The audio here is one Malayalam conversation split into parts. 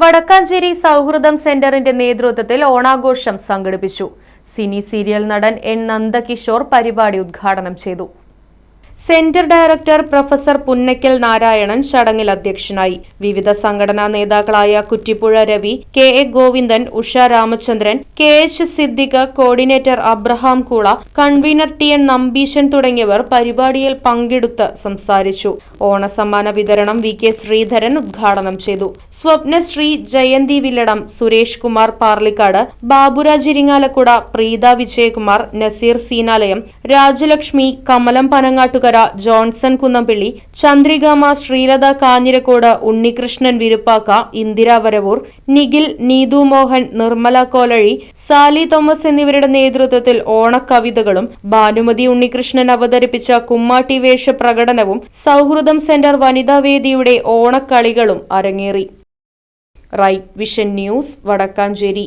Vadakkanchery സൗഹൃദം സെന്ററിന്റെ നേതൃത്വത്തിൽ ഓണാഘോഷം സംഘടിപ്പിച്ചു. സിനി സീരിയൽ നടൻ എൻ നന്ദകിഷോർ പരിപാടി ഉദ്ഘാടനം ചെയ്തു. Centre director professor Punnakkal Narayanan ചടങ്ങിൽ അധ്യക്ഷനായി. വിവിധ സംഘടനാ നേതാക്കളായ Kuttipuzha Ravi K A Govindan Usha Ramachandran K H Siddique coordinator Abraham Koola convener T N Nambeesan തുടങ്ങിയവർ പരിപാടിയിൽ പങ്കെടുത്ത് സംസാരിച്ചു. ഓണസമ്മാന വിതരണം വി കെ ശ്രീധരൻ ഉദ്ഘാടനം ചെയ്തു. സ്വപ്നശ്രീ ജയന്തി വില്ലടം സുരേഷ് കുമാർ പാർലിക്കാട് ബാബുരാജ് ഇരിങ്ങാലക്കുട പ്രീത വിജയകുമാർ നസീർ സീനാലയം രാജലക്ഷ്മി കമലം പനങ്ങാട്ടുകര ജോൺസൺ കുന്നംപിള്ളി ചന്ദ്രികാമ ശ്രീലത കാഞ്ഞിരക്കോട് ഉണ്ണികൃഷ്ണൻ വിരുപ്പാക്ക ഇന്ദിര വരവൂർ നിഖിൽ നീതു മോഹൻ നിർമ്മല കോലഴി സാലി തോമസ് എന്നിവരുടെ നേതൃത്വത്തിൽ ഓണക്കവിതകളും ഭാനുമതി ഉണ്ണികൃഷ്ണൻ അവതരിപ്പിച്ച കുമ്മാട്ടി വേഷ പ്രകടനവും സൗഹൃദം സെന്റർ വനിതാ വേദിയുടെ ഓണക്കളികളും അരങ്ങേറി. Right vision news Vadakkanchery.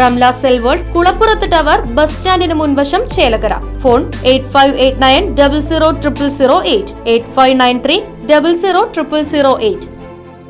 Ramla cell world കുളപ്പുറത്ത് ടവർ ബസ് സ്റ്റാൻഡിന് മുൻവശം Chelakkara phone eight five eight nine double zero triple zero eight. Eight five nine three double zero triple zero eight.